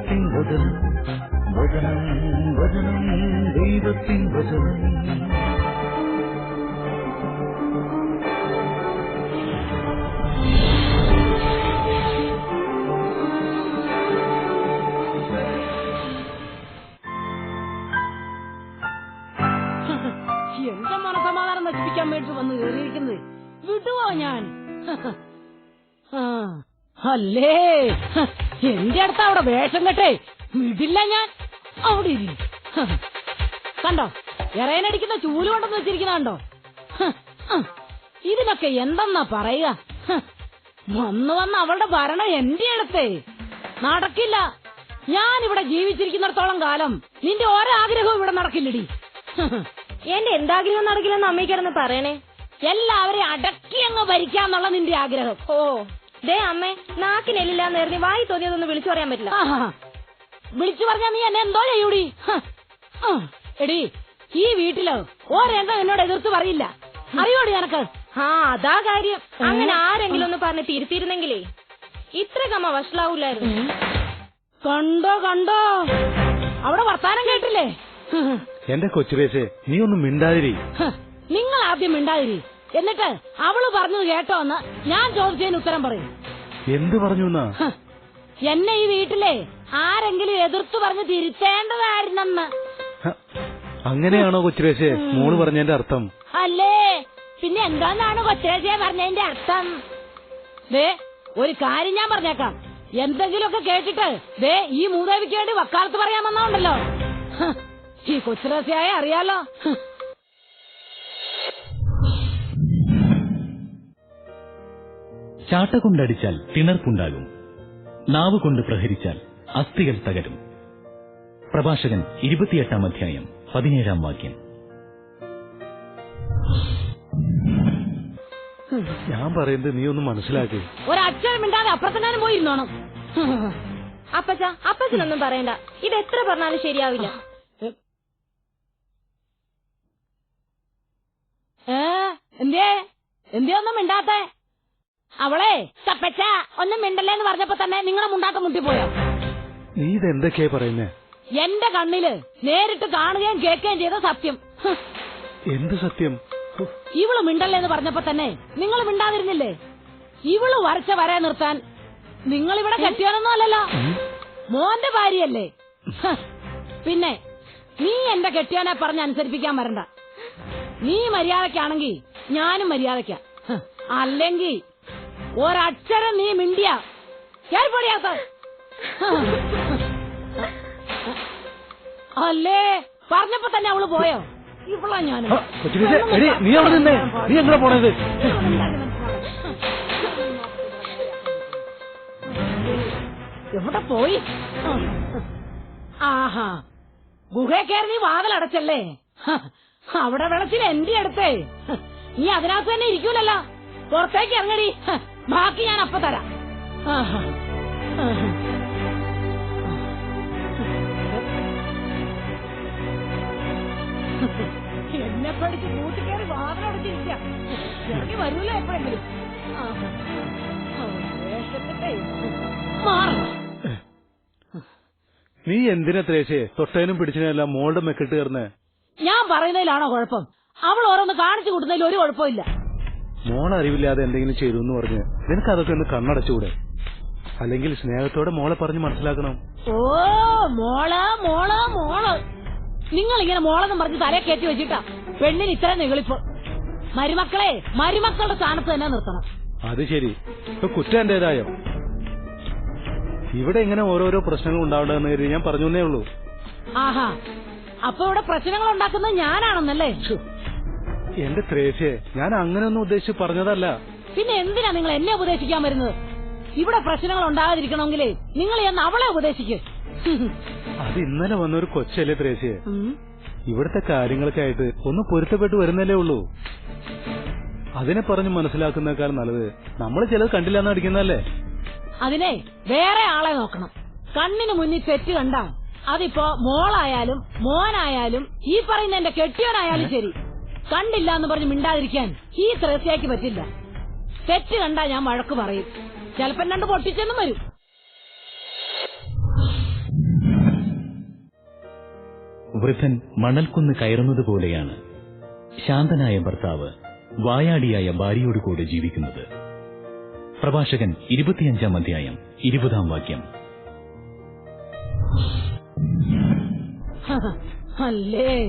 ദൈവത്തിൻ വചനം വചനം വചനം ദൈവത്തിൻ വചനം. എന്റെ മനസമാധാനം നശിപ്പിക്കാൻ വേണ്ടി വന്ന് കയറിയിരിക്കുന്നത്? വിടുവോ ഞാൻ? അല്ലേ? എന്റെ അടുത്ത് അവിടെ വേഷം കെട്ടേ. വിടില്ല ഞാൻ. അവിടെ ഇരി. കണ്ടോ? ഇറയനടിക്കുന്ന ചൂൽ കൊണ്ടെന്ന് വെച്ചിരിക്കുന്ന കണ്ടോ? ഇതിനൊക്കെ എന്തെന്നാ പറയുക? വന്നു വന്ന് അവളുടെ ഭരണം എന്റെ അടുത്തേ. നടക്കില്ല. ഞാൻ ഇവിടെ ജീവിച്ചിരിക്കുന്നിടത്തോളം കാലം നിന്റെ ഓരോ ആഗ്രഹവും ഇവിടെ നടക്കില്ലടി. എന്റെ എന്താഗ്രഹം നടക്കില്ലെന്ന് അമ്മയ്ക്കാരെന്ന് പറയണേ? എല്ലാവരെയും അടക്കി അങ്ങ് ഭരിക്കാന്നുള്ള നിന്റെ ആഗ്രഹം. ഓ. ദേ അമ്മേ നാക്കിനെല്ലില്ലാന്ന് എറിഞ്ഞ് വായി തോന്നിയതൊന്നും വിളിച്ചു പറയാൻ പറ്റില്ല. വിളിച്ചു പറഞ്ഞാ നീ എന്നെ എന്തോ ചെയ്യൂടി? എടി ഈ വീട്ടിലോ? ഓരോ എന്നോട് എതിർത്ത് പറയില്ല. അറിയോടി എനക്ക് ആ അതാ കാര്യം. അങ്ങനെ ആരെങ്കിലും ഒന്ന് പറഞ്ഞ് തിരുത്തിയിരുന്നെങ്കിലേ ഇത്ര കമ്മ വഷളാവൂലായിരുന്നു. കണ്ടോ കണ്ടോ? അവിടെ വർത്താനം കേട്ടില്ലേ. എന്റെ കൊച്ചുരേശേ നീ ഒന്നും മിണ്ടാതിരി. നിങ്ങൾ ആദ്യം മിണ്ടാതിരി. എന്നിട്ട് അവൾ പറഞ്ഞത് കേട്ടോന്ന് ഞാൻ ചോദിച്ചതിന് ഉത്തരം പറയും. എന്ത് പറഞ്ഞു എന്നാ ഈ വീട്ടിലെ ആരെങ്കിലും എതിർത്തു പറഞ്ഞ് തിരുത്തേണ്ടതായിരുന്നെന്ന്. അങ്ങനെയാണോ കൊച്ചുരേശേ മോൾ പറഞ്ഞതിന്റെ അർത്ഥം. അല്ലേ? പിന്നെ എന്താന്നാണ് കൊച്ചുരേശയെ പറഞ്ഞതിന്റെ അർത്ഥം? ദേ ഒരു കാര്യം ഞാൻ പറഞ്ഞേക്കാം. എന്തെങ്കിലുമൊക്കെ കേട്ടിട്ട് ദേ ഈ മൂദേവിക്ക് വേണ്ടി വക്കാലത്ത് പറയാൻ വന്നോണ്ടല്ലോ. ഈ കൊച്ചുരേശയായ അറിയാലോ. ചാട്ട കൊണ്ടടിച്ചാൽ തിണർപ്പുണ്ടാകും. നാവ് കൊണ്ട് പ്രഹരിച്ചാൽ അസ്ഥികൾ തകരും. പ്രഭാഷകൻ ഇരുപത്തിയെട്ടാം അധ്യായം പതിനേഴാം വാക്യം. ഞാൻ പറയുന്നത് നീ ഒന്ന് മനസ്സിലാക്കി. ഒരക്ഷരം മിണ്ടാതെ പോയിരുന്നോണം. അപ്പച്ച അപ്പച്ചനൊന്നും പറയണ്ട. ഇത് എത്ര പറഞ്ഞാലും ശരിയാവില്ല. ഏ എന്തേ എന്തേ ഒന്നും മിണ്ടാത്തെ? അവളെ ചപ്പച്ച ഒന്നും മിണ്ടല്ലേ എന്ന് പറഞ്ഞപ്പോ തന്നെ നിങ്ങളെ മുണ്ടാക്കം മുട്ടിപ്പോയോ? നീ ഇതെന്തൊക്കെയാ പറയുന്നേ? എന്റെ കണ്ണിൽ നേരിട്ട് കാണുകയും കേൾക്കുകയും ചെയ്ത സത്യം. എന്ത് സത്യം? ഇവൾ മിണ്ടല്ലേ എന്ന് പറഞ്ഞപ്പോ തന്നെ നിങ്ങൾ മിണ്ടാതിരുന്നില്ലേ? ഇവൾ വരച്ച വരെ നിർത്താൻ നിങ്ങൾ ഇവിടെ കെട്ടിയാനൊന്നും അല്ലല്ലോ. മോന്റെ ഭാര്യയല്ലേ? പിന്നെ നീ എന്റെ കെട്ടിയാനെ പറഞ്ഞ് അനുസരിപ്പിക്കാൻ വരണ്ട. നീ മര്യാദക്കാണെങ്കിൽ ഞാനും മര്യാദക്ക അല്ലെങ്കിൽ ഒരക്ഷരം നീ മിണ്ടിയ. കേൾപ്പൊടിയാത്ത അല്ലേ? പറഞ്ഞപ്പോ തന്നെ അവൾ പോയോ? ഇവളാ ഞാൻ നീ അവിടെ നിന്നേ? നീ എങ്ങനെ പോണത്? എവിടെ പോയി? ആഹാ. ഗുഹയെ കയറി നീ വാതിലടച്ചല്ലേ? അവിടെ വെളച്ചിൽ എന്റെ അടുത്തേ. നീ അതിനകത്ത് തന്നെ ഇരിക്കൂലല്ലോ. പുറത്തേക്ക് ഇറങ്ങടി. ബാക്കി ഞാൻ അപ്പൊ തരാം. എന്നെ പഠിച്ച് കൂട്ടിക്കേറി വാഹനം ഇറങ്ങി വരൂല്ലോ എപ്പോഴെങ്കിലും? നീ എന്തിനാ ത്രേശേ? തൊട്ടേനും പിടിച്ചതിനെല്ലാം മോളുടെ മെക്കിട്ട് കയറുന്നേ? ഞാൻ പറയുന്നതിലാണോ കുഴപ്പം? അവൾ ഓരോന്ന് കാണിച്ചു കൂട്ടുന്നതിൽ ഒരു കുഴപ്പമില്ല മോൾ അറിവില്ലാതെ എന്തെങ്കിലും ചെയ്തു എന്ന് പറഞ്ഞ് നിനക്ക് അതൊക്കെ ഒന്ന് കണ്ണടച്ചുകൂടെ അല്ലെങ്കിൽ സ്നേഹത്തോടെ മോളെ പറഞ്ഞ് മനസ്സിലാക്കണം. ഓ മോൾ മോൾ മോൾ. നിങ്ങൾ ഇങ്ങനെ മോളെന്ന് പറഞ്ഞ് തലയെ കയറ്റി വെച്ചിട്ടാ പെണ്ണിന് ഇത്ര നിങ്ങളിപ്പോ മരുമക്കളെ മരുമക്കളുടെ സ്ഥാനത്ത് തന്നെ നിർത്തണം. അത് ശരി. ഇപ്പൊ കുറ്റം എന്റേതായോ? ഇവിടെ ഇങ്ങനെ ഓരോരോ പ്രശ്നങ്ങൾ ഉണ്ടാവണ്ടെന്ന് കരുതി ഞാൻ പറഞ്ഞേ ഉള്ളൂ. ആഹാ. അപ്പൊ ഇവിടെ പ്രശ്നങ്ങൾ ഉണ്ടാക്കുന്നത് ഞാനാണെന്നല്ലേ? എന്റെ ത്രേശേ ഞാൻ അങ്ങനെയൊന്നും ഉദ്ദേശിച്ച് പറഞ്ഞതല്ല. പിന്നെ എന്തിനാ നിങ്ങൾ എന്നെ ഉപദേശിക്കാൻ വരുന്നത്? ഇവിടെ പ്രശ്നങ്ങൾ ഉണ്ടാകാതിരിക്കണമെങ്കിലേ നിങ്ങൾ എന്ന് അവളെ ഉപദേശിക്ക്. അത് ഇന്നലെ വന്നൊരു കൊച്ചല്ലേ ത്രേസ്യേ. ഇവിടുത്തെ കാര്യങ്ങളൊക്കെ ആയിട്ട് ഒന്ന് പൊരുത്തപ്പെട്ട് വരുന്നല്ലേ ഉള്ളൂ. അതിനെ പറഞ്ഞ് മനസ്സിലാക്കുന്നേക്കാൾ നല്ലത് നമ്മൾ ചിലത് കണ്ടില്ലെന്ന് അടിക്കുന്നല്ലേ അതിനെ വേറെ ആളെ നോക്കണം. കണ്ണിന് മുന്നിൽ തെറ്റ് കണ്ട അതിപ്പോ മോളായാലും മോനായാലും ഈ പറയുന്ന എന്റെ കെട്ടിയോനായാലും ശരി. കണ്ടില്ല എന്ന് പറഞ്ഞ് മിണ്ടാതിരിക്കാൻ ഈ ത്രേസ്യക്ക് പറ്റില്ല. തെറ്റ് കണ്ടാ ഞാൻ വഴക്ക് പറയും. ചിലപ്പം രണ്ട് പൊട്ടിച്ചെന്നും വരും. വൃദ്ധൻ മണൽക്കുന്ന് കയറുന്നത് പോലെയാണ്. ശാന്തനായ ഭർത്താവ് വായാടിയായ ഭാര്യയോട് കൂടെ ജീവിക്കുന്നത്. പ്രഭാഷകൻ ഇരുപത്തിയഞ്ചാം അധ്യായം ഇരുപതാം വാക്യം. അല്ലേ?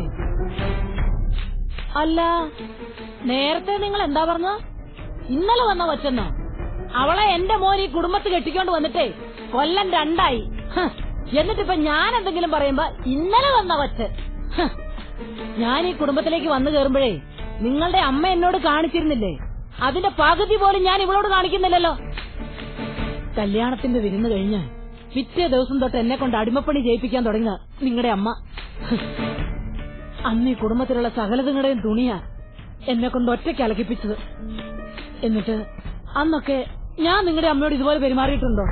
അല്ല നേരത്തെ നിങ്ങൾ എന്താ പറഞ്ഞു ഇന്നലെ വന്ന വച്ചെന്നോ അവളെ എന്റെ മോൻ ഈ കുടുംബത്ത് കെട്ടിക്കൊണ്ട് വന്നിട്ടേ കൊല്ലം രണ്ടായി. എന്നിട്ടിപ്പൊ ഞാൻ എന്തെങ്കിലും പറയുമ്പോ ഇന്നലെ വന്ന വച്ച് ഞാൻ ഈ കുടുംബത്തിലേക്ക് വന്നു കയറുമ്പോഴേ നിങ്ങളുടെ അമ്മ എന്നോട് കാണിച്ചിരുന്നില്ലേ? അതിന്റെ പകുതി പോലും ഞാൻ ഇവളോട് കാണിക്കുന്നില്ലല്ലോ. കല്യാണത്തിന്റെ വിരുന്ന് കഴിഞ്ഞ് പിറ്റേ ദിവസം തൊട്ട് എന്നെ കൊണ്ട് അടിമപ്പണി ചെയ്യിപ്പിക്കാൻ തുടങ്ങുക നിങ്ങളുടെ അമ്മ. അന്ന് ഈ കുടുംബത്തിലുള്ള സകലതുങ്ങളുടെയും തുണിയാ എന്നെ കൊണ്ട് ഒറ്റയ്ക്ക് അലക്കിപ്പിച്ചത്. എന്നിട്ട് അന്നൊക്കെ ഞാൻ നിങ്ങളുടെ അമ്മയോട് ഇതുപോലെ പെരുമാറിയിട്ടുണ്ടോ?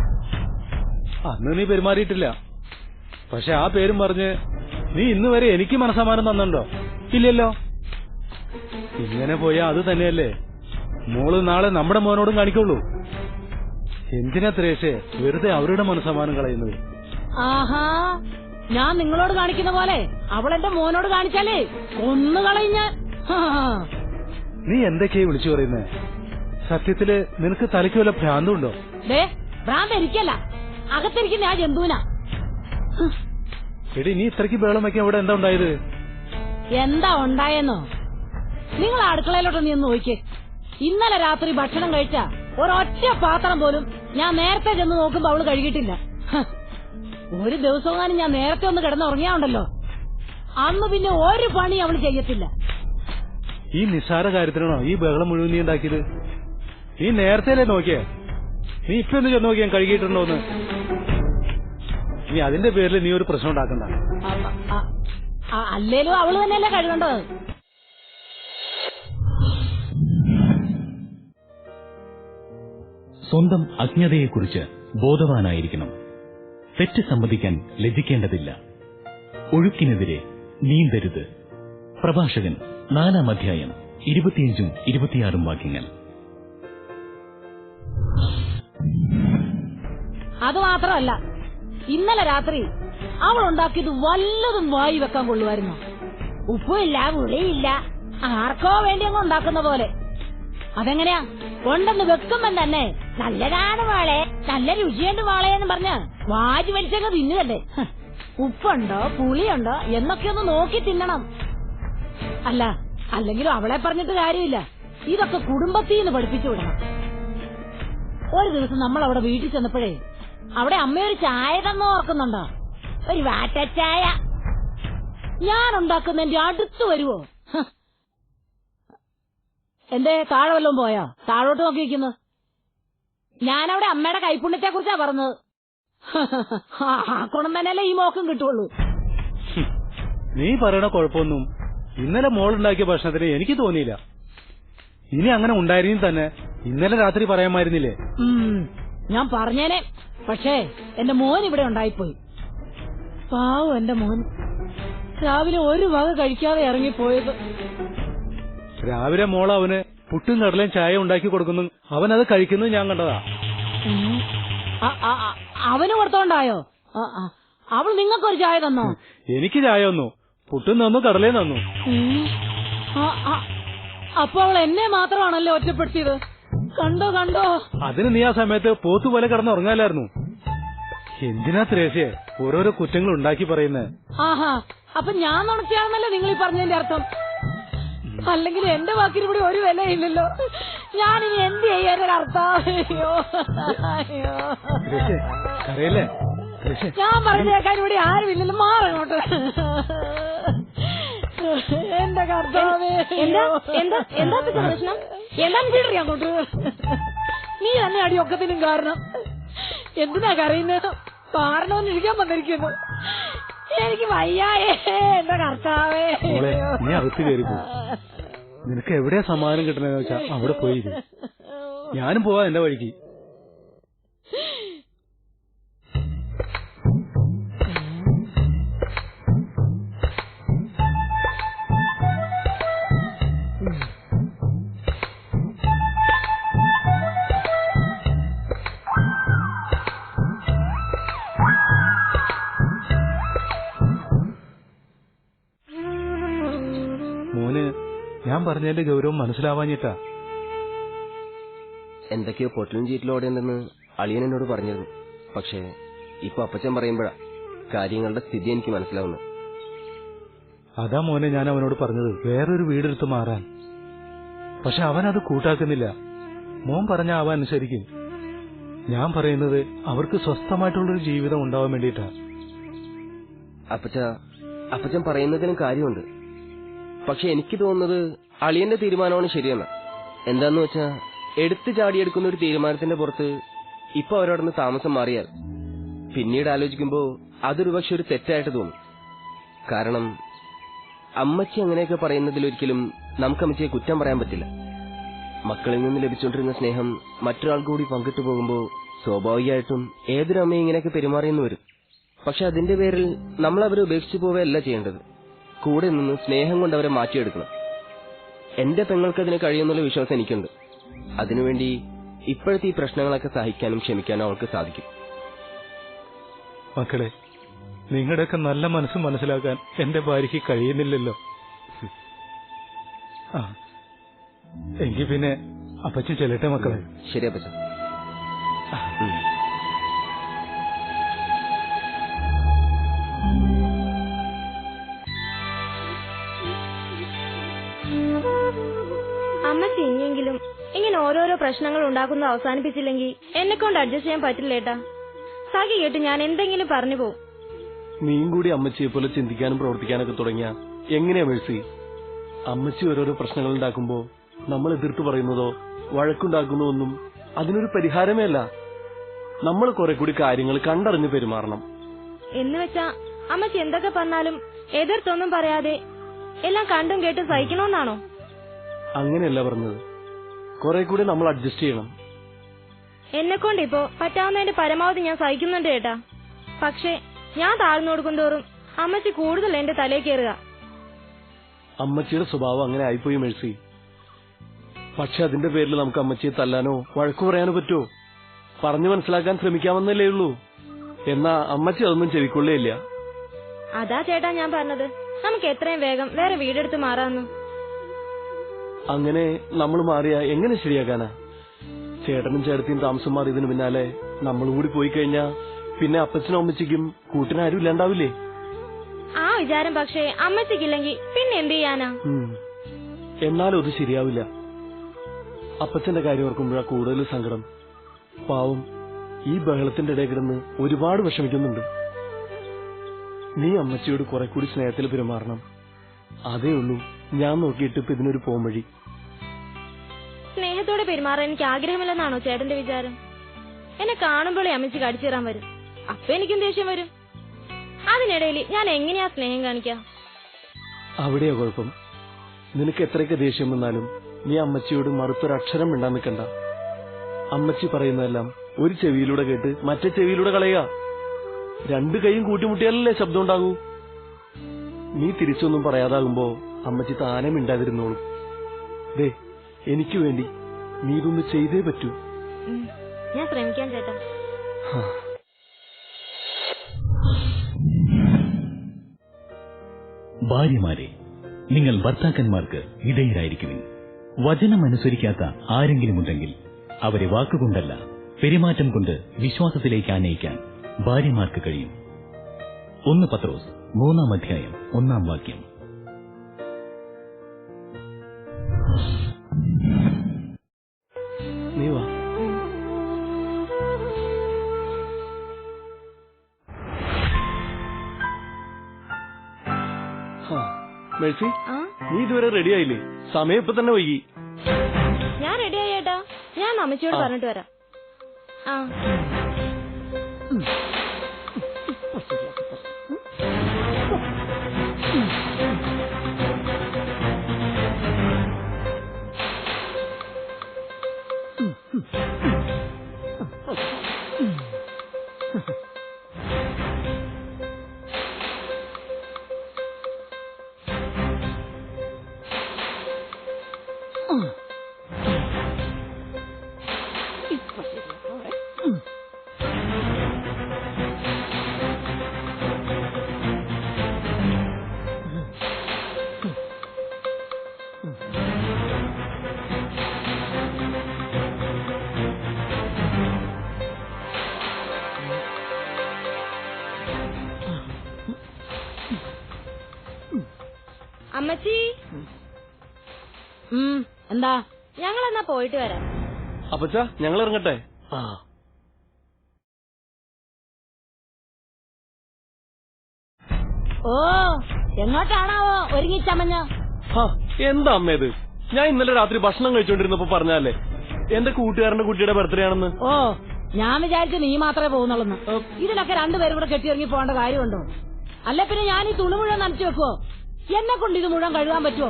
അന്ന് നീ പെരുമാറിയിട്ടില്ല. പക്ഷെ ആ പേരും പറഞ്ഞ് നീ ഇന്ന് വരെ എനിക്ക് മനസ്സമാനം തന്നുണ്ടോ ഇല്ലല്ലോ. ഇങ്ങനെ പോയാ അത് തന്നെയല്ലേ? മോൾ നാളെ നമ്മുടെ മോനോടും കാണിക്കുള്ളൂ. എന്തിനാ ത്രേശേ വെറുതെ അവരുടെ മനസ്സമാനം കളയുന്നത്? ആഹാ. ഞാൻ നിങ്ങളോട് കാണിക്കുന്ന പോലെ അവൾ എന്റെ മോനോട് കാണിച്ചാലേ കൊന്നു കളയും ഞാൻ. നീ എന്തൊക്കെയാ വിളിച്ചു പറയുന്നേ? സത്യത്തിൽ നിനക്ക് തലയ്ക്ക് വല്ല ഭ്രാന്തുണ്ടോ? ദേ ഭ്രാന്ത് എനിക്കല്ല. അകത്തിരിക്കുന്ന ആ ജന്തുവിനാ. എടി നീ ഇത്രയ്ക്ക് ബഹളം വയ്ക്കാൻ ഇവിടെ എന്താ ഉണ്ടായത്? എന്താ ഉണ്ടായെന്നോ? നിങ്ങൾ അടുക്കളയിലോട്ട് നീ ഒന്ന് നോക്കിയേ. ഇന്നലെ രാത്രി ഭക്ഷണം കഴിച്ച ഒരൊറ്റ പാത്രം പോലും ഞാൻ നേരത്തെ ചെന്ന് നോക്കുമ്പോ അവൾ കഴുകിയിട്ടില്ല. ഒരു ദിവസവും ഞാൻ നേരത്തെ ഒന്ന് കിടന്നുറങ്ങിയാണ്ടല്ലോ അന്ന് പിന്നെ ഒരു പണി അവൾ ചെയ്യത്തില്ല. ഈ നിസ്സാര കാര്യത്തിനാണോ ഈ ബഹളം മുഴുവൻ നീ ഉണ്ടാക്കിയത്? നീ നേരത്തെ നോക്കിയേ? നീ ഇപ്പൊ ഒന്ന് ചെന്ന് നോക്കിയാൽ കഴുകിയിട്ടുണ്ടോന്ന് നീ അതിന്റെ പേരിൽ നീ ഒരു പ്രശ്നം ഉണ്ടാക്കണ്ട. അല്ലേലും അവൾ തന്നെയല്ലേ കഴുകേണ്ടത്? സ്വന്തം അജ്ഞതയെക്കുറിച്ച് ബോധവാനായിരിക്കണം. തെറ്റ് സമ്മതിക്കാൻ ലജ്ജിക്കേണ്ടതില്ല. ഒഴുക്കിനെതിരെ നീന്തരുത്. പ്രഭാഷകൻ നാലാം അധ്യായം ഇരുപത്തിയഞ്ചും ഇരുപത്തിയാറും വാക്യങ്ങൾ. അത് മാത്രമല്ല ഇന്നലെ രാത്രി അവൾ ഉണ്ടാക്കിയത് വല്ലതും വായി വെക്കാൻ കൊള്ളുമായിരുന്നു? ഉപ്പുമില്ല പുളിയില്ല ആർക്കോ വേണ്ടി അങ്ങ് ഉണ്ടാക്കുന്ന പോലെ. അതെങ്ങനെയാ? കൊണ്ടെന്ന് വെക്കുമ്പം തന്നെ നല്ലതാണ് വാളെ നല്ല രുചിയുണ്ട് വാളയെന്ന് പറഞ്ഞ് വാരി വലിച്ചൊക്കെ തിന്നുകല്ലേ ഉപ്പുണ്ടോ പുളിയുണ്ടോ എന്നൊക്കെ ഒന്ന് നോക്കി തിന്നണം. അല്ല അല്ലെങ്കിലും അവളെ പറഞ്ഞിട്ട് കാര്യമില്ല. ഇതൊക്കെ കുടുംബത്തിൽ നിന്ന് പഠിപ്പിച്ചു വിടണം. ഒരു ദിവസം നമ്മൾ അവിടെ വീട്ടിൽ ചെന്നപ്പോഴേ അവിടെ അമ്മയൊരു ചായ തന്നെ ഓർക്കുന്നുണ്ടോ? ഒരു വാറ്റച്ചായ. ഞാൻ ഉണ്ടാക്കുന്നതിന്റെ അടുത്ത് വരുവോ? എന്റെ താഴെ വല്ലതും പോയോ? താഴോട്ട് നോക്കി നിൽക്കുന്നു. ഞാനവിടെ അമ്മയുടെ കൈപ്പുണ്യത്തെ കുറിച്ചാ പറഞ്ഞത് ഗുണം തന്നെയല്ലേ ഈ മോക്കും കിട്ടുള്ളൂ. നീ പറയണ കുഴപ്പമൊന്നും ഇന്നലെ മോളുണ്ടാക്കിയ ഭക്ഷണത്തിന് എനിക്ക് തോന്നിയില്ല. ഇനി അങ്ങനെ ഉണ്ടായിരുന്നു തന്നെ ഇന്നലെ രാത്രി പറയാമായിരുന്നില്ലേ? ഞാൻ പറഞ്ഞേനെ. പക്ഷേ എന്റെ മോൻ ഇവിടെ ഉണ്ടായിപ്പോയി. പാവം എന്റെ മോൻ. രാവിലെ ഒരു വക കഴിക്കാതെ ഇറങ്ങിപ്പോയത്. രാവിലെ മോൾ അവന് പുട്ടും കടലയും ചായ ഉണ്ടാക്കി കൊടുക്കുന്നു. അവൻ അത് കഴിക്കുന്നത് ഞാൻ കണ്ടതാ. അവന് കൊടുത്തോണ്ടായോ. അവൾ നിങ്ങൾക്കൊരു ചായ തന്നോ? എനിക്ക് ചായ തന്നു. പുട്ടും തന്നു കടലയും തന്നു. അപ്പൊ അവൾ എന്നെ മാത്രമാണല്ലേ ഒറ്റപ്പെടുത്തിയത്? കണ്ടോ കണ്ടോ? അതിന് നീ ആ സമയത്ത് പോത്തുപോലെ കിടന്ന് ഉറങ്ങാലായിരുന്നു എന്തിനാ ത്രേസ്യെ? ഓരോരോ കുറ്റങ്ങൾ ഉണ്ടാക്കി പറയുന്നേ. ആഹാ. അപ്പൊ ഞാൻ നുണച്ചാണെന്നല്ലേ നിങ്ങൾ ഈ പറഞ്ഞതിന്റെ അർത്ഥം? അല്ലെങ്കിൽ എന്റെ വാക്കിന് ഇവിടെ ഒരു വിലയില്ലല്ലോ. ഞാനിനി എന്ത് അയ്യോ ത്രേസ്യെ കരയല്ലേ ഞാൻ പറഞ്ഞേക്കാൻ കേൾക്കാൻ ഇവിടെ ആരുമില്ലല്ലോ മാറങ്ങോട്ട് എന്റെ കർത്താവേ എന്താ എന്താ എന്താ പ്രശ്നം? എന്താന്ന് ചീടറി അങ്ങോട്ട്? നീ തന്നെ അടിയൊക്കത്തിനും കാരണം. എന്തിനാ കരയുന്നത് പാറണമെന്ന് ഇരിക്കാൻ വന്നിരിക്കുന്നു. എനിക്ക് വയ്യായേ എന്റെ കർത്താവേ. നീ അകത്ത് കയറി നിനക്ക് എവിടെയാ സമ്മാനം കിട്ടണെന്ന് വെച്ചാ അവിടെ പോയി. ഞാനും പോവാ എന്റെ വഴിക്ക് പറഞ്ഞതിന്റെ ഗൗരവം മനസ്സിലാവാഞ്ഞിട്ടാ. എന്തൊക്കെയോ പൊട്ടലും ചീറ്റിലോടെ ഉണ്ടെന്ന് അളിയൻ എന്നോട് പറഞ്ഞിരുന്നു. പക്ഷേ ഇപ്പൊ അപ്പച്ചൻ പറയുമ്പോഴാ കാര്യങ്ങളുടെ സ്ഥിതി എനിക്ക് മനസ്സിലാവുന്നു. അതാ മോനെ ഞാൻ അവനോട് പറഞ്ഞത്. വേറൊരു വീടെടുത്ത് മാറാൻ. പക്ഷെ അവൻ അത് കൂട്ടാക്കുന്നില്ല. മോൻ പറഞ്ഞ അവ അനുസരിക്കും. ഞാൻ പറയുന്നത് അവർക്ക് സ്വസ്ഥമായിട്ടുള്ളൊരു ജീവിതം ഉണ്ടാവാൻ വേണ്ടിയിട്ടാ. അപ്പച്ച അപ്പച്ചൻ പറയുന്നതിനും കാര്യമുണ്ട്. പക്ഷെ എനിക്ക് തോന്നുന്നത് അളിയന്റെ തീരുമാനമാണ് ശരിയെന്ന്. എന്താന്ന് വെച്ചാ എടുത്തു ചാടിയെടുക്കുന്ന ഒരു തീരുമാനത്തിന്റെ പുറത്ത് ഇപ്പൊ അവരോടൊന്ന് താമസം മാറിയാൽ പിന്നീട് ആലോചിക്കുമ്പോ അതൊരു പക്ഷെ ഒരു തെറ്റായിട്ട് തോന്നും. കാരണം അമ്മച്ചി അങ്ങനെയൊക്കെ പറയുന്നതിൽ ഒരിക്കലും നമുക്ക് അമ്മച്ചിയെ കുറ്റം പറയാൻ പറ്റില്ല. മക്കളിൽ നിന്ന് ലഭിച്ചുകൊണ്ടിരുന്ന സ്നേഹം മറ്റൊരാൾ കൂടി പങ്കിട്ടു പോകുമ്പോൾ സ്വാഭാവികമായിട്ടും ഏതൊരു അമ്മയും ഇങ്ങനെയൊക്കെ പെരുമാറിയെന്ന് വരും. പക്ഷെ അതിന്റെ പേരിൽ നമ്മൾ അവരെ ഉപേക്ഷിച്ചു പോവുകയല്ല ചെയ്യേണ്ടത്. കൂടെ നിന്ന് സ്നേഹം കൊണ്ട് അവരെ മാറ്റിയെടുക്കണം. എന്റെ പെങ്ങൾക്ക് അതിന് കഴിയുന്നുള്ള വിശ്വാസം എനിക്കുണ്ട്. അതിനുവേണ്ടി ഇപ്പോഴത്തെ ഈ പ്രശ്നങ്ങളൊക്കെ സഹിക്കാനും ക്ഷമിക്കാനും അവൾക്ക് സാധിക്കും. മക്കളെ നിങ്ങളുടെയൊക്കെ നല്ല മനസ്സ് മനസ്സിലാക്കാൻ എന്റെ ഭാര്യയ്ക്ക് കഴിയുന്നില്ലല്ലോ. ആ എങ്കിൽ പിന്നെ അപ്പച്ചി ചെല്ലട്ടെ മക്കളെ? ശരി അപ്പച്ച പ്രശ്നങ്ങൾ ഉണ്ടാക്കുന്നത് അവസാനിപ്പിച്ചില്ലെങ്കിൽ എന്നെ കൊണ്ട് അഡ്ജസ്റ്റ് ചെയ്യാൻ പറ്റില്ലേട്ടാ സഖി കേട്ട് ഞാൻ എന്തെങ്കിലും പറഞ്ഞു പോകും നീയും കൂടി അമ്മച്ചിയെ പോലെ ചിന്തിക്കാനും പ്രവർത്തിക്കാനൊക്കെ തുടങ്ങിയ എങ്ങനെയാ മേഴ്സി? അമ്മച്ചി ഓരോരോ പ്രശ്നങ്ങൾ ഉണ്ടാക്കുമ്പോ നമ്മൾ എതിർത്ത് പറയുന്നതോ വഴക്കുണ്ടാക്കുന്നതോ ഒന്നും അതിനൊരു പരിഹാരമേ അല്ല. നമ്മൾ കുറെ കൂടി കാര്യങ്ങൾ കണ്ടറിഞ്ഞ് പെരുമാറണം. എന്ന് വെച്ചാ അമ്മച്ചി എന്തൊക്കെ പറഞ്ഞാലും എതിർത്തൊന്നും പറയാതെ എല്ലാം കണ്ടും കേട്ടും സഹിക്കണമെന്നാണോ അങ്ങനെയല്ല പറഞ്ഞത്. കുറെ കൂടി നമ്മൾ അഡ്ജസ്റ്റ് ചെയ്യണം. എന്നെ കൊണ്ട് ഇപ്പോ പറ്റാവുന്നതിന്റെ പരമാവധി ഞാൻ സഹിക്കുന്നുണ്ട് ചേട്ടാ. പക്ഷേ ഞാൻ താഴ്ന്നു കൊടുക്കുന്തോറും അമ്മച്ചി കൂടുതൽ എന്റെ തലേ കയറുക. അമ്മച്ചിയുടെ സ്വഭാവം അങ്ങനെ ആയിപ്പോയി മേഴ്സി. പക്ഷെ അതിന്റെ പേരിൽ നമുക്ക് അമ്മച്ചിയെ തല്ലാനോ വഴക്കു പറയാനോ പറ്റുമോ പറഞ്ഞു മനസ്സിലാക്കാൻ ശ്രമിക്കാമെന്നല്ലേ ഉള്ളൂ. എന്നാ അമ്മച്ചി അതൊന്നും ചെവിക്കൊള്ളേയില്ല അതാ ചേട്ടാ ഞാൻ പറഞ്ഞത്. നമുക്ക് എത്രയും വേഗം വേറെ വീടെടുത്ത് മാറാന്നു അങ്ങനെ നമ്മൾ മാറിയ എങ്ങനെ ശരിയാക്കാനാ ചേട്ടനും ചേട്ടത്തിയും താമസം മാറിയതിന് പിന്നാലെ നമ്മൾ കൂടി പോയി കഴിഞ്ഞാ പിന്നെ അപ്പച്ചനും അമ്മച്ചിക്കും കൂട്ടിനാരും ഇല്ലാണ്ടാവില്ലേ? ആ വിചാരം പക്ഷേ അമ്മച്ചിക്കില്ലെങ്കിൽ പിന്നെ എന്ത് ചെയ്യാനാ. എന്നാലും അത് ശരിയാവില്ല. അപ്പച്ചന്റെ കാര്യം ഓർക്കുമ്പോഴാ കൂടുതൽ സങ്കടം. പാവം ഈ ബഹളത്തിന്റെ ഇടയിൽ കിടന്ന് ഒരുപാട് വിഷമിക്കുന്നുണ്ട്. നീ അമ്മച്ചിയോട് കുറെ കൂടി സ്നേഹത്തിൽ പെരുമാറണം. അതേ ഉള്ളൂ ഞാൻ നോക്കിയിട്ട് ഇപ്പൊ ഇതിനൊരു പോംവഴി. സ്നേഹത്തോടെ പെരുമാറാൻ എനിക്ക് ആഗ്രഹമില്ലെന്നാണോ ചേട്ടന്റെ വിചാരം? എന്നെ കാണുമ്പോഴേ അമ്മച്ചി കടിച്ചേറാൻ വരും. അപ്പൊ എനിക്കും ദേഷ്യം വരും. അതിനിടയിൽ ഞാൻ എങ്ങനെയാ സ്നേഹം കാണിക്കാം? അവിടെയാ കുഴപ്പം? നിനക്ക് എത്രയൊക്കെ ദേഷ്യം വന്നാലും നീ അമ്മച്ചിയോട് മറുത്തൊരക്ഷരം മിണ്ടാൻ നിൽക്കണ്ട. അമ്മച്ചി പറയുന്നതെല്ലാം ഒരു ചെവിയിലൂടെ കേട്ട് മറ്റേ ചെവിയിലൂടെ കളയുക. രണ്ടു കൈയും കൂട്ടിമുട്ടിയാലല്ലേ ശബ്ദം ഉണ്ടാകൂ? നീ തിരിച്ചൊന്നും പറയാതാകുമ്പോ അമ്മച്ചി താനം മിണ്ടാതിരുന്നോളൂ. ദേ എനിക്ക് വേണ്ടി നീ ഇതൊന്ന് ചെയ്തേ പറ്റൂ. ഞാൻ ശ്രമിക്കാം ചേട്ടാ. ഭാര്യമാരെ നിങ്ങൾ ഭർത്താക്കന്മാർക്ക് ഇടയിലായിരിക്കുവിൻ വചനമനുസരിക്കാത്ത ആരെങ്കിലുമുണ്ടെങ്കിൽ അവരെ വാക്കുകൊണ്ടല്ല പെരുമാറ്റം കൊണ്ട് വിശ്വാസത്തിലേക്ക് ആനയിക്കാൻ ഭാര്യമാർക്ക് കഴിയും ഒന്ന് പത്രോസ് മൂന്നാം അധ്യായം ഒന്നാം വാക്യം മേഴ്സി ആ? നീ ഇതുവരെ റെഡി ആയില്ലേ? സമയം ഇപ്പൊ തന്നെ വൈകി. ഞാൻ റെഡിയായി ചേട്ടാ ഞാൻ അമ്മച്ചിയോട് പറഞ്ഞിട്ട് വരാം. ആ. എന്താ ഞങ്ങൾ എന്നാ പോയിട്ട് വരാം. അപ്പച്ച ഞങ്ങൾ ഇറങ്ങട്ടെ ആ. ഓ എങ്ങോട്ടാണാവോ ഒരുങ്ങിച്ചമഞ്ഞ? ഹാ, എന്താ അമ്മ ഇത്? ഞാൻ ഇന്നലെ രാത്രി ഭക്ഷണം കഴിച്ചോണ്ടിരുന്നപ്പോ പറഞ്ഞാലേ എന്റെ കൂട്ടുകാരന്റെ കുട്ടിയുടെ ബർത്ത്ഡേ ആണെന്ന്. ഓ ഞാൻ വിചാരിച്ചു നീ മാത്രമേ പോകുന്നുള്ളൂ ഇതിലൊക്കെ രണ്ടുപേരും കൂടെ കെട്ടിയിറങ്ങി പോകേണ്ട കാര്യമുണ്ടോ? അല്ലെ പിന്നെ ഞാൻ ഈ തുണി മുഴുവൻ നനച്ചു വെക്കുവോ? എന്നെ കൊണ്ട് ഇത് മുഴുവൻ കഴുകാൻ പറ്റുമോ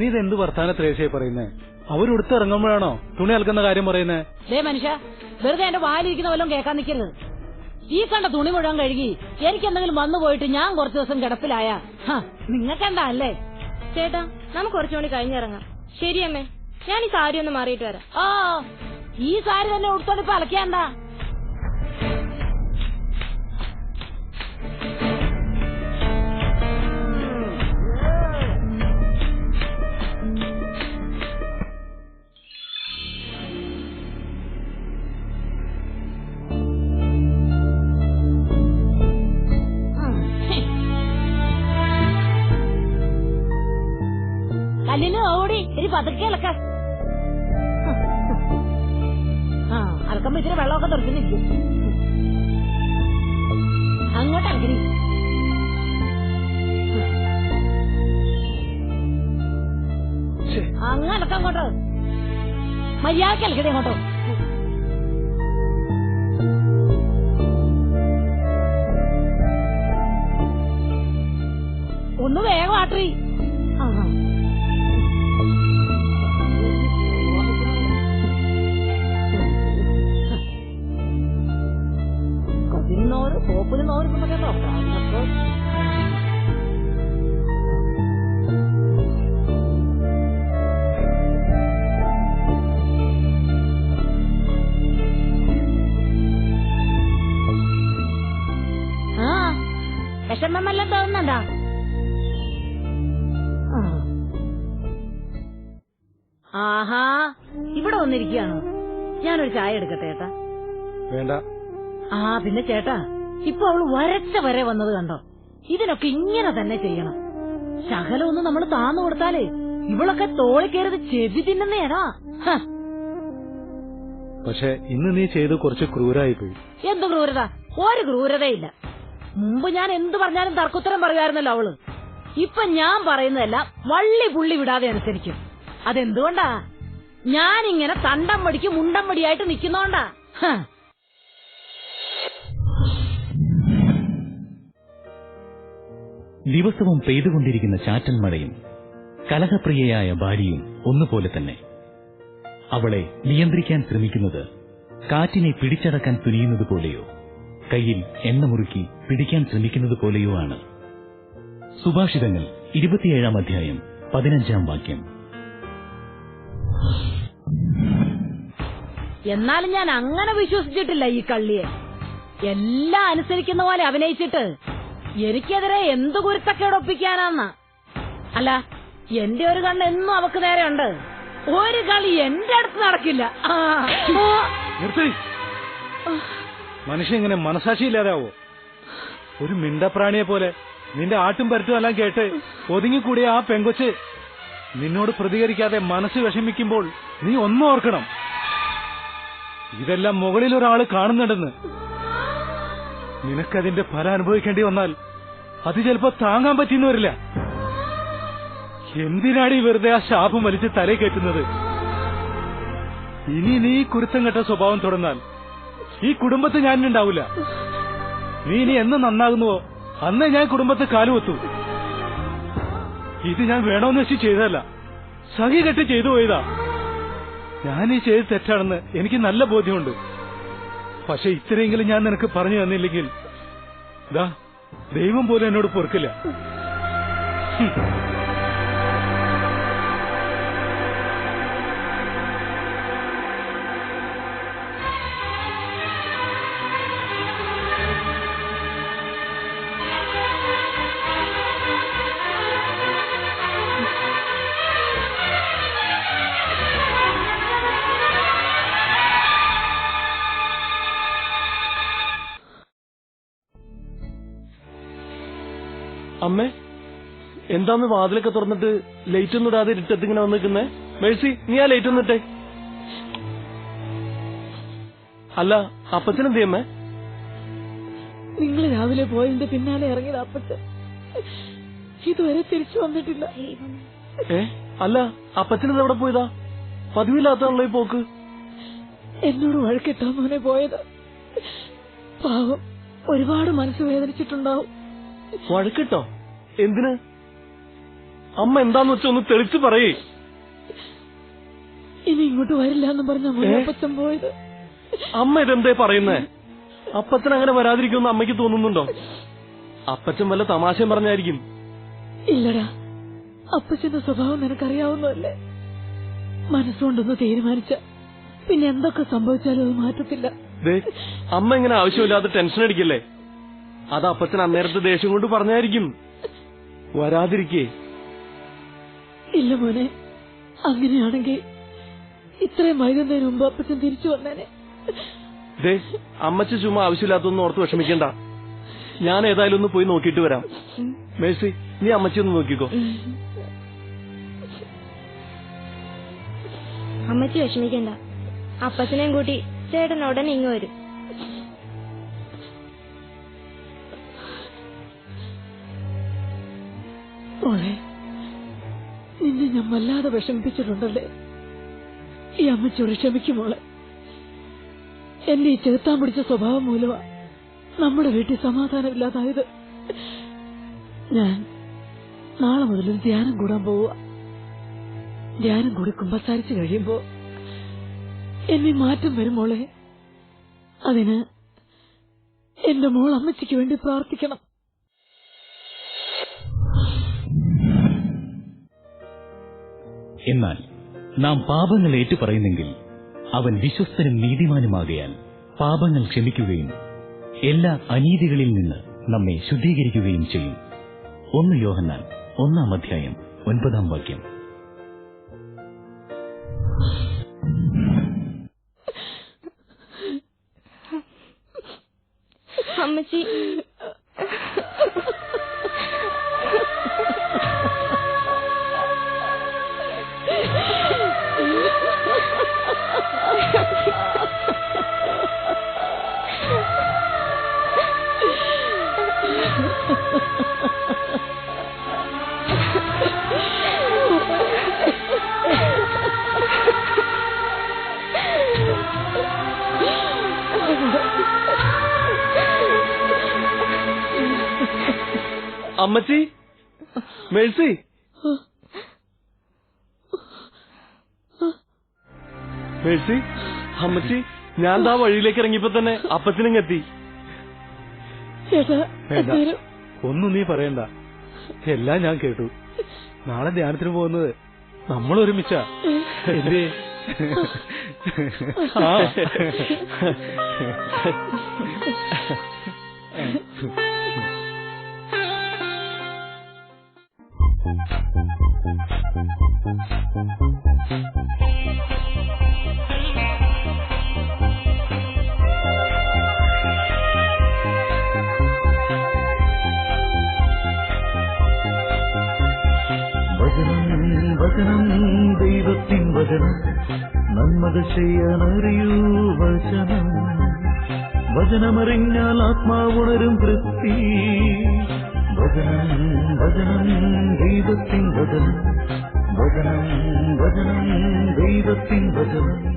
നീ ഇത് എന്ത് വർത്താന ത്രേശയായി പറയുന്നേ? അവരുടുത്ത് ഇറങ്ങുമ്പോഴാണോ തുണി അൽക്കുന്ന കാര്യം പറയുന്നേ? ദേ മനുഷ്യ വെറുതെ എന്റെ വായിലിരിക്കുന്ന വല്ലതും കേൾക്കാൻ നിൽക്കരുത്. ഈ കണ്ട തുണി മുഴുവൻ കഴുകി എനിക്ക് എന്തെങ്കിലും വന്നു പോയിട്ട് ഞാൻ കുറച്ചു ദിവസം കിടപ്പിലായ. നിങ്ങൾക്കെന്താ അല്ലേ? ചേട്ടാ നമുക്ക് കുറച്ചുകൂടി കഴിഞ്ഞിറങ്ങാം ശരിയമ്മേ ഞാൻ ഈ സാരി ഒന്ന് മാറിയിട്ട് വരാം. ഓ ഈ സാരി തന്നെ ഉടുത്തോണ്ട് ഇപ്പൊ അലക്കിയാണ്ടാ കല്ലിന് ഓടി ഇനി പതുക്കെ ഇളക്ക. ആ അലക്കുമ്പോ ഇച്ചിരി വെള്ളമൊക്കെ തെറിച്ചിരിക്കും അങ്ങോട്ട് ഇളക്കി അങ്ങ് അലക്ക അങ്ങോട്ട്. മര്യാദയ്ക്ക് ഇളക്കടി അങ്ങോട്ടോ. ഒന്ന് വേഗം ആട്ടി ആ. ആഹാ ഇവിടെ വന്നിരിക്കുകയാണോ? ഞാനൊരു ചായ എടുക്കട്ടെ ചേട്ടാ വേണ്ട. ആ പിന്നെ ചേട്ടാ ഇപ്പൊ അവൾ വരച്ച വരെ വന്നത് കണ്ടോ? ഇതിനൊക്കെ ഇങ്ങനെ തന്നെ ചെയ്യണം. ശകലം ഒന്ന് നമ്മൾ താന്നു കൊടുത്താലേ ഇവളൊക്കെ തോളി കയറിയത് ചെവി തിന്നുന്നേടാ പക്ഷെ ഇന്ന് നീ ചെയ്ത് കുറച്ച് ക്രൂരായി പോയി. എന്ത് ക്രൂരത? ഒരു ക്രൂരതയില്ല. മുമ്പ് ഞാൻ എന്ത് പറഞ്ഞാലും തർക്കുത്തരം പറയുമായിരുന്നല്ലോ അവൾ. ഇപ്പൊ ഞാൻ പറയുന്നതെല്ലാം വള്ളി പുള്ളി വിടാതെ അനുസരിക്കും. അതെന്തുകൊണ്ടാ? ഞാനിങ്ങനെ തണ്ടം പടിക്ക് മുണ്ടം പടിയായിട്ട് നിക്കുന്നോണ്ടാ ദിവസവും പെയ്തുകൊണ്ടിരിക്കുന്ന ചാറ്റൽ മഴയും കലഹപ്രിയയായ ഭാര്യയും ഒന്നുപോലെ തന്നെ. അവളെ നിയന്ത്രിക്കാൻ ശ്രമിക്കുന്നത് കാറ്റിനെ പിടിച്ചടക്കാൻ തുനിയുന്നത് പോലെയോ? കയ്യിൽ എണ്ണ മുറുക്കി പിടിക്കാൻ ശ്രമിക്കുന്നത് പോലെയോ ആണ് സുഭാഷിതങ്ങൾ ഇരുപത്തിയേഴാം അധ്യായം പതിനഞ്ചാം വാക്യം. എന്നാലും ഞാൻ അങ്ങനെ വിശ്വസിച്ചിട്ടില്ല ഈ കള്ളിയെ. എല്ലാം അനുസരിക്കുന്ന പോലെ അഭിനയിച്ചിട്ട് എനിക്കെതിരെ എന്ത് കുരുത്തക്കേട് ഒപ്പിക്കാനാന്ന. അല്ല എന്റെ ഒരു കണ്ണ് എന്നും അവക്ക് നേരെ ഉണ്ട് ഒരു കളി എന്റെ അടുത്ത് നടക്കില്ല. ആ. മനുഷ്യൻ ഇങ്ങനെ മനസാക്ഷിയില്ലാതാവോ? ഒരു മിണ്ടപ്രാണിയെ പോലെ നിന്റെ ആട്ടും പരറ്റുമെല്ലാം കേട്ട് ഒതുങ്ങിക്കൂടിയ ആ പെങ്കൊച്ച് നിന്നോട് പ്രതികരിക്കാതെ മനസ്സ് വിഷമിക്കുമ്പോൾ നീ ഒന്നും ഓർക്കണം. ഇതെല്ലാം മുകളിൽ ഒരാൾ കാണുന്നുണ്ടെന്ന്. നിനക്കതിന്റെ ഫലം അനുഭവിക്കേണ്ടി വന്നാൽ അത് ചിലപ്പോ താങ്ങാൻ പറ്റിയെന്ന് വരില്ല എന്തിനാണ് ഈ വെറുതെ ആ ശാപം വലിച്ച് തലേ കയറ്റുന്നത്? ഇനി നീ കുരുത്തം കെട്ട സ്വഭാവം തുടർന്നാൽ ഈ കുടുംബത്ത് ഞാൻ ഉണ്ടാവില്ല നീ ഇനി എന്ന് നന്നാകുന്നുവോ? അന്ന് ഞാൻ കുടുംബത്തെ കാലുവെത്തു. ഇത് ഞാൻ വേണമെന്ന് വെച്ച് ചെയ്തതല്ല. സഹി കെട്ടി ചെയ്തു പോയതാ. ഞാൻ ഈ ചെയ്ത് തെറ്റാണെന്ന് എനിക്ക് നല്ല ബോധ്യമുണ്ട്. പക്ഷെ ഇത്രയെങ്കിലും ഞാൻ നിനക്ക് പറഞ്ഞു തന്നില്ലെങ്കിൽ ദാ ദൈവം പോലും എന്നോട് പൊറുക്കില്ല. എന്താന്ന് വാതിലൊക്കെ തുറന്നിട്ട് ലൈറ്റ് ഒന്നും ഇടാതെ ഇരുട്ടത്ത് ഇങ്ങനെ വന്ന് നിൽക്കുന്നേ? മേഴ്സി നീ ആ ലൈറ്റ് ഒന്നിട്ടെ. അല്ല അപ്പച്ചനെന്ത് ചെയ്യമ്മേ നിങ്ങൾ രാവിലെ പോയതിന്റെ പിന്നാലെ ഇറങ്ങിയത് അപ്പച്ചൻ. ഇതുവരെ തിരിച്ചു വന്നിട്ടില്ല. ഏ? അല്ല അപ്പച്ചനത് എവിടെ പോയതാ? പതിവില്ലാത്താണല്ലോ ഈ പോക്ക്. എന്നോട് വഴക്കിട്ടാ മോനെ പോയത്. പാവം ഒരുപാട് മനസ്സ് വേദനിച്ചിട്ടുണ്ടാവും വഴക്കിട്ടോ? എന്തിന്? അമ്മ എന്താന്ന് വെച്ചാ ഒന്ന് തെളിച്ച് പറയേ. ഇനി ഇങ്ങോട്ട് വരില്ല എന്ന് പറഞ്ഞ? അപ്പച്ചൻ പോയത്. അമ്മ ഇതെന്തേ പറയുന്നേ? അപ്പച്ചൻ അങ്ങനെ വരാതിരിക്കുമെന്ന് അമ്മയ്ക്ക് തോന്നുന്നുണ്ടോ? അപ്പച്ചൻ വല്ല തമാശയും പറഞ്ഞായിരിക്കും. ഇല്ലടാ അപ്പച്ചന്റെ സ്വഭാവം നിനക്കറിയാവുന്നതല്ലേ? മനസ്സുകൊണ്ടൊന്ന് തീരുമാനിച്ച പിന്നെ എന്തൊക്കെ സംഭവിച്ചാലും അത് മാറ്റത്തില്ല. അമ്മ ഇങ്ങനെ ആവശ്യമില്ലാതെ ടെൻഷൻ അടിക്കല്ലേ? അത് അപ്പച്ചൻ അന്നേരത്തെ ദേഷ്യം കൊണ്ട് പറഞ്ഞായിരിക്കും. വരാതിരിക്കേ. ഇല്ല മോനെ. അങ്ങനെയാണെങ്കിൽ ഇത്രയും വൈകുന്നതിന് മുമ്പ് അപ്പച്ചൻ തിരിച്ചു വന്നേനെ. ദേ അമ്മച്ച ചുമ്മാ ആവശ്യമില്ലാത്തൊന്നും ഓർത്ത് വിഷമിക്കണ്ട. ഞാൻ ഏതായാലും ഒന്ന് പോയി നോക്കിയിട്ട് വരാം. മേഴ്സി നീ അമ്മച്ചി ഒന്ന് നോക്കിക്കോ. അമ്മച്ചി വിഷമിക്കണ്ട. അപ്പച്ചനെയും കൂട്ടി ചേട്ടൻ ഉടനെ ഇങ്ങ് വരും. മോളെ നിന്നെ ഞാൻ വല്ലാതെ വിഷമിപ്പിച്ചിട്ടുണ്ടല്ലേ? ഈ അമ്മച്ചോട് ചൊറി മോളെ. എന്റെ ഈ ചെറുത്താൻ പിടിച്ച സ്വഭാവം മൂലമാ നമ്മുടെ വീട്ടിൽ സമാധാനമില്ലാതായത്. ഞാൻ നാളെ മുതൽ ധ്യാനം കൂടാൻ പോവുക. ധ്യാനം കൂടി കുമ്പസാരിച്ചു കഴിയുമ്പോ എന്നെ മാറ്റം വരുമോളെ അതിന് എന്റെ മോൾ അമ്മച്ചിക്ക് വേണ്ടി പ്രാർത്ഥിക്കണം. എന്നാൽ നാം പാപങ്ങൾ ഏറ്റുപറയുന്നെങ്കിൽ അവൻ വിശ്വസ്തനും നീതിമാനുമാകയാൽ പാപങ്ങൾ ക്ഷമിക്കുകയും എല്ലാ അനീതികളിൽ നിന്ന് നമ്മെ ശുദ്ധീകരിക്കുകയും ചെയ്യും. ഒന്ന് യോഹന്നാൻ ഒന്നാം അധ്യായം ഒൻപതാം വാക്യം. അമ്മച്ചി അമ്മച്ചി? മേഴ്സി? മേഴ്സി അമ്മച്ചി ഞാൻ ദാ വഴിയിലേക്ക് ഇറങ്ങിയപ്പോ തന്നെ അപ്പച്ചനും എത്തി വേണ്ട. ഒന്നും നീ പറയണ്ട. എല്ലാം ഞാൻ കേട്ടു. നാളെ ധ്യാനത്തിന് പോകുന്നത് നമ്മൾ ഒരുമിച്ച എന്തേ ആ. ചെയ്യാനറിയൂ വചനം. വചനമറിഞ്ഞാൽ ആത്മാവുണരും തൃപ്തി. വചനം വചനം ദൈവത്തിൻ വചനം. വചനം വചനം ദൈവത്തിൻ വചനം.